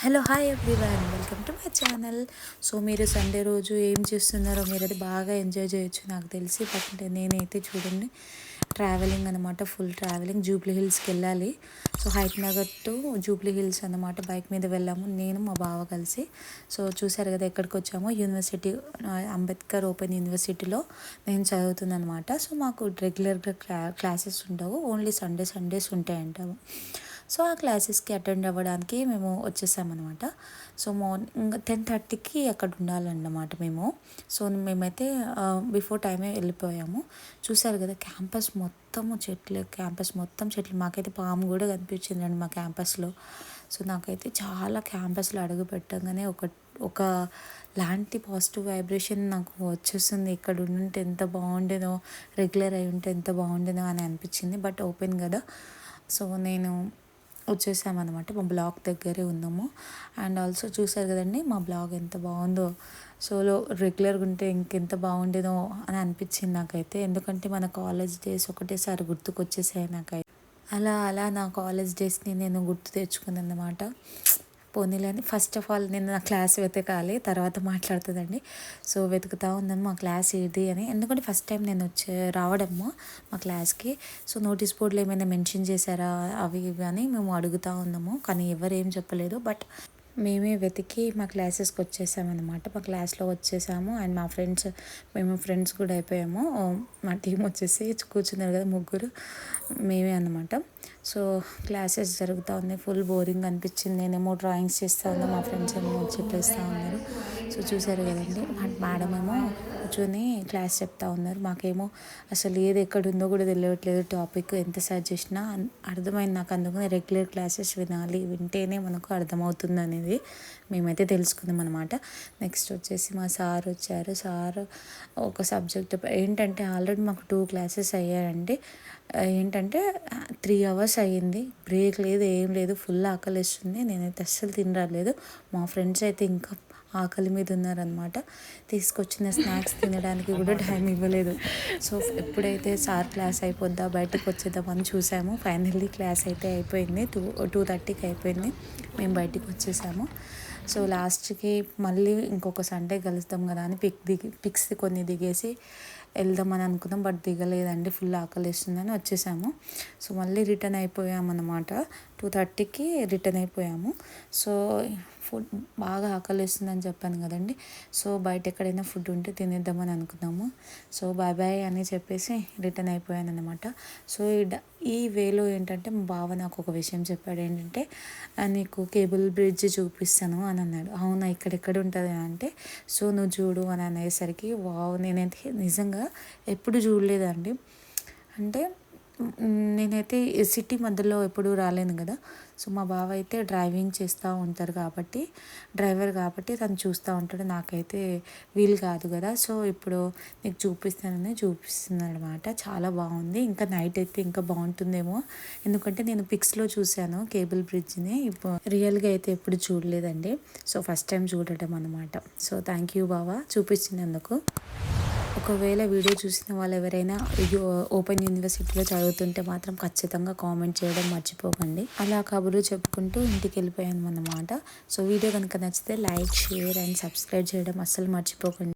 Hello hi everyone. Welcome to my channel. So మీరు Sunday రోజు ఏం చేస్తున్నారో మీరు అది బాగా ఎంజాయ్ చేయొచ్చు నాకు తెలిసి. బట్ నేనైతే చూడండి ట్రావెలింగ్ అనమాట ఫుల్ ట్రావెలింగ్. జూబ్లీ హిల్స్కి వెళ్ళాలి. So Hyder Nagar to jubilee hills అనమాట బైక్ మీద వెళ్ళాము. నేను మా బావ కలిసి. సో చూసారు కదా ఎక్కడికి వచ్చామో యూనివర్సిటీ అంబేద్కర్ ఓపెన్ యూనివర్సిటీలో నేను చదువుతుందనమాట సో మాకు రెగ్యులర్గా క్లా క్లాసెస్ ఉండవు. ఓన్లీ సండే సండేస్ ఉంటాయంటాము సో ఆ క్లాసెస్కి అటెండ్ అవ్వడానికి మేము వచ్చేసామన్నమాట. సో మార్నింగ్ టెన్ థర్టీకి అక్కడ ఉండాలన్నమాట మేము. సో మేమైతే బిఫోర్ టైమే వెళ్ళిపోయాము. చూసారు కదా క్యాంపస్ మొత్తము చెట్లు క్యాంపస్ మొత్తం చెట్లు. మాకైతే పాము కూడా కనిపించిందండి మా క్యాంపస్లో. సో నాకైతే చాలా క్యాంపస్లో అడుగు పెట్టగానే ఒక ఒక లాంటి పాజిటివ్ వైబ్రేషన్ నాకు వచ్చేస్తుంది ఇక్కడ ఉంటే ఎంత బాగుండేదో రెగ్యులర్ అయి ఉంటే ఎంత బాగుండేదో అని అనిపించింది. బట్ ఓపెన్ కదా. సో నేను వచ్చేసామన్నమాట. మా బ్లాగ్ దగ్గరే ఉన్నాము. అండ్ ఆల్సో చూసారు కదండి మా బ్లాగ్ ఎంత బాగుందో. సోలో రెగ్యులర్గా ఉంటే ఇంకెంత బాగుండేదో అని అనిపించింది నాకైతే. ఎందుకంటే మన కాలేజ్ డేస్ ఒకటేసారి గుర్తుకొచ్చేసాయి నాకైతే అలా అలా నా కాలేజ్ డేస్ని నేను గుర్తు తెచ్చుకున్నాను అన్నమాట పోనీలని ఫస్ట్ ఆఫ్ ఆల్ నేను నా క్లాస్ వెతకాలి తర్వాత మాట్లాడుతుందండి. సో వెతుకుతా ఉన్నాను మా క్లాస్ ఏది అని. ఎందుకంటే ఫస్ట్ టైం నేను వచ్చే రావడము మా క్లాస్కి. సో నోటీస్ బోర్డులో ఏమైనా మెన్షన్ చేశారా అవి ఇవి అని మేము అడుగుతూ ఉన్నాము. కానీ ఎవరు ఏం చెప్పలేదు. బట్ మేమే వెతికి మా క్లాసెస్కి వచ్చేసామన్నమాట. మా క్లాస్లో వచ్చేసాము. అండ్ మా ఫ్రెండ్స్ మేము ఫ్రెండ్స్ కూడా అయిపోయాము. మా టీం వచ్చేసి కూర్చున్నారు కదా ముగ్గురు. మేమే అనమాట సో క్లాసెస్ జరుగుతూ ఉన్నాయి. ఫుల్ బోరింగ్ అనిపించింది. నేనేమో డ్రాయింగ్స్ చేస్తూ ఉన్నా మా ఫ్రెండ్స్ ఏమో చెప్పేస్తూ ఉన్నారు. సో చూసారు కదండి. మేడం ఏమో కూర్చొని క్లాస్ చెప్తా ఉన్నారు. మాకేమో అసలు ఏది ఎక్కడ ఉందో కూడా తెలియట్లేదు. టాపిక్ ఎంత సర్చ్ చేసినా అర్థమైంది నాకు. అందుకని రెగ్యులర్ క్లాసెస్ వినాలి. వింటేనే మనకు అర్థమవుతుంది అనేది మేమైతే తెలుసుకుందాం అనమాట నెక్స్ట్ వచ్చేసి మా సార్ వచ్చారు. సార్ ఒక సబ్జెక్ట్ ఏంటంటే ఆల్రెడీ మాకు టూ క్లాసెస్ అయ్యాయండి. ఏంటంటే త్రీ అవర్స్ అయ్యింది. బ్రేక్ లేదు ఏం లేదు. ఫుల్ ఆకలిస్తుంది. నేనైతే అస్సలు తినరాలేదు. మా ఫ్రెండ్స్ అయితే ఇంకా ఆకలి మీద ఉన్నారనమాట తీసుకొచ్చిన స్నాక్స్ తినడానికి కూడా టైం ఇవ్వలేదు. సో ఎప్పుడైతే సార్ క్లాస్ అయిపోద్దా బయటకు వచ్చేద్దామని చూసాము ఫైనల్లీ క్లాస్ అయితే అయిపోయింది. టూ టూ థర్టీకి అయిపోయింది. మేము బయటికి వచ్చేసాము. సో లాస్ట్కి మళ్ళీ ఇంకొక సండే కలుస్తాం కదా అని పిక్ దిగి పిక్స్ కొన్ని దిగేసి వెళ్దామని అనుకున్నాం బట్ దిగలేదండి. ఫుల్ ఆకలిస్తుందని వచ్చేసాము. సో మళ్ళీ రిటర్న్ అయిపోయామన్నమాట. టూ థర్టీకి రిటర్న్ అయిపోయాము. సో ఫుడ్ బాగా ఆకలిస్తుందని చెప్పాను కదండి. సో బయట ఎక్కడైనా ఫుడ్ ఉంటే తినేద్దామని అనుకున్నాము. సో బాయ్ బాయ్ అని చెప్పేసి రిటర్న్ అయిపోయాను అనమాట సో ఈ ఈ వేలో ఏంటంటే మా బావ నాకు ఒక విషయం చెప్పాడు ఏంటంటే నీకు కేబుల్ బ్రిడ్జ్ చూపిస్తాను అని అన్నాడు. అవునా ఇక్కడెక్కడ ఉంటుంది అంటే సో నువ్వు చూడు అని అనేసరికి వావ్ నేనైతే నిజంగా ఎప్పుడు చూడలేదండి. అంటే నేనైతే సిటీ మధ్యలో ఎప్పుడు రాలేను కదా. సో మా బావ అయితే డ్రైవింగ్ చేస్తూ ఉంటారు కాబట్టి డ్రైవర్ కాబట్టి తను చూస్తూ ఉంటాడు. నాకైతే వీలు కాదు కదా. సో ఇప్పుడు నీకు చూపిస్తానని చూపిస్తుంది అనమాట చాలా బాగుంది. ఇంకా నైట్ అయితే ఇంకా బాగుంటుందేమో. ఎందుకంటే నేను పిక్స్లో చూశాను కేబుల్ బ్రిడ్జ్ని. ఇప్పుడు రియల్గా అయితే ఎప్పుడు చూడలేదండి. సో ఫస్ట్ టైం చూడటం అనమాట సో థ్యాంక్ యూ బావా చూపించినందుకు. ఒకవేళ వీడియో చూసిన వాళ్ళు ఎవరైనా ఓపెన్ యూనివర్సిటీలో చదువుతుంటే మాత్రం ఖచ్చితంగా కామెంట్ చేయడం మర్చిపోకండి. అలా కబుర్లు చెప్పుకుంటూ ఇంటికి వెళ్ళిపోయాను అన్నమాట సో వీడియో కనుక నచ్చితే లైక్ షేర్ అండ్ సబ్స్క్రైబ్ చేయడం అస్సలు మర్చిపోకండి.